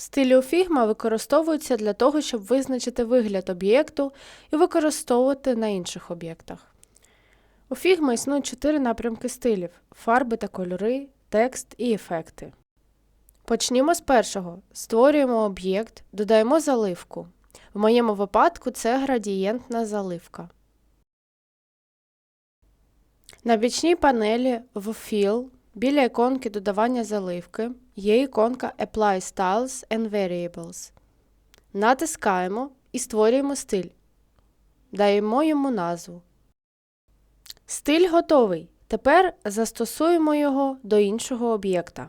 Стилі у Figma використовуються для того, щоб визначити вигляд об'єкту і використовувати на інших об'єктах. У Figma існують чотири напрямки стилів: фарби та кольори, текст і ефекти. Почнімо з першого. Створюємо об'єкт, додаємо заливку. В моєму випадку це градієнтна заливка. На бічній панелі в Fill біля іконки додавання заливки є іконка Apply Styles and Variables. Натискаємо і створюємо стиль. Даємо йому назву. Стиль готовий. Тепер застосуємо його до іншого об'єкта.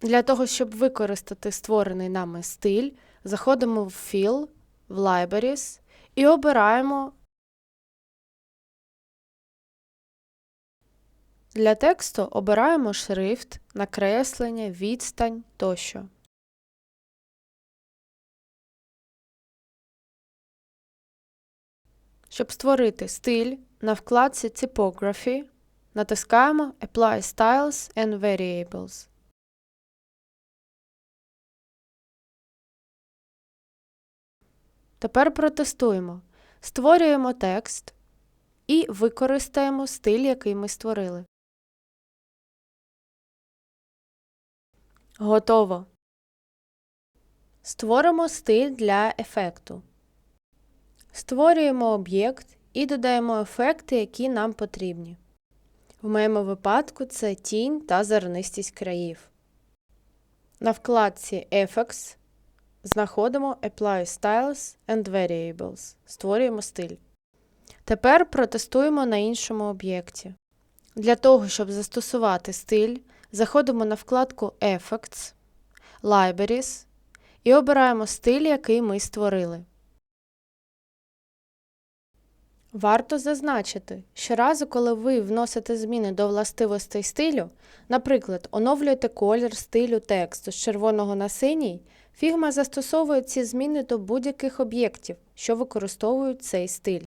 Для того, щоб використати створений нами стиль, заходимо в Fill, в Libraries і обираємо Для тексту обираємо шрифт, накреслення, відстань тощо. Щоб створити стиль, на вкладці Typography натискаємо Apply Styles and Variables. Тепер протестуємо. Створюємо текст і використаємо стиль, який ми створили. Готово. Створимо стиль для ефекту. Створюємо об'єкт і додаємо ефекти, які нам потрібні. В моєму випадку це тінь та зернистість країв. На вкладці Effects знаходимо Apply Styles and Variables. Створюємо стиль. Тепер протестуємо на іншому об'єкті. Для того, щоб застосувати стиль, заходимо на вкладку Effects, Libraries і обираємо стиль, який ми створили. Варто зазначити, що разу, коли ви вносите зміни до властивостей стилю, наприклад, оновлюєте колір стилю тексту з червоного на синій, Figma застосовує ці зміни до будь-яких об'єктів, що використовують цей стиль.